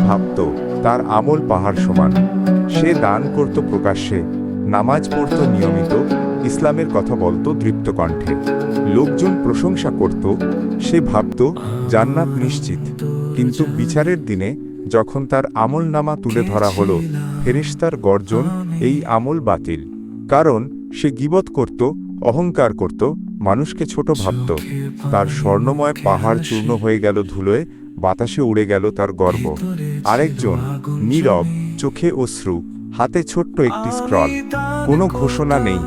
ভাবত, তার আমল পাহাড় সমান। সে দান করত প্রকাশ্যে, নামাজ পড়ত নিয়মিত, ইসলামের কথা বলতো দৃপ্ত কণ্ঠে লোকজন প্রশংসা করত, সে ভাবত, জান্নাত নিশ্চিত। কিন্তু বিচারের দিনে, যখন তার আমল নামা তুলে ধরা হলো, ফেরেশতার গর্জন, এই আমল বাতিল। কারণ, সে গিবত করত, অহংকার করত, মানুষকে ছোট ভাবত। তার স্বর্ণময় পাহাড় চূর্ণ হয়ে গেল ধুলোয় বাতাসে উড়ে গেল তার গর্ব। আরেকজন নীরব চোখে অশ্রু হাতে ছোট্ট একটি স্ক্রল। কোনো ঘোষণা নেই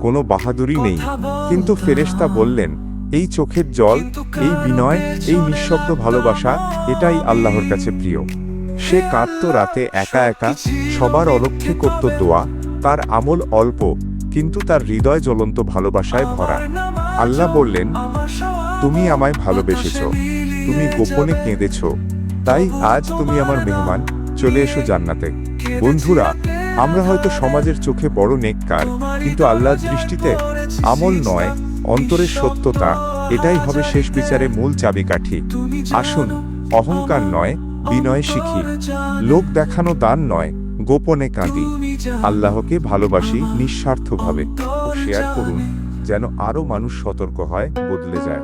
কোনো বাহাদুরি নেই। কিন্তু ফেরেশতা বললেন এই চোখের জল এই বিনয় এই নিঃশব্দ ভালোবাসা এটাই আল্লাহর কাছে প্রিয়। সে কাঁদত রাতে একা একা সবার অলক্ষে করত দোয়া। তার আমল অল্প কিন্তু তার হৃদয় জ্বলন্ত ভালোবাসায় ভরা। আল্লাহ বললেন তুমি আমায় ভালোবেসেছ। তুমি গোপনে কেঁদেছ। তাই আজ তুমি আমার মেহমান, চলে এসো জান্নাতে। বন্ধুরা, আমরা হয়তো সমাজের চোখে বড় নেককার, কিন্তু আল্লাহর দৃষ্টিতে আমল নয়, অন্তরের সত্যতা, এটাই হবে শেষ বিচারে মূল চাবিকাঠি। আসুন, অহংকার নয়, বিনয় শিখি। লোক দেখানো দান নয়, গোপনে কাঁদি। আল্লাহকে ভালোবাসি নিঃস্বার্থভাবে। শেয়ার করুন, যেন আরও মানুষ সতর্ক হয়, বদলে যায়।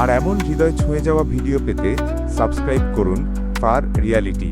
আর এমন হৃদয় ছুঁয়ে যাওয়া ভিডিও পেতে সাবস্ক্রাইব করুন ফার রিয়ালিটি।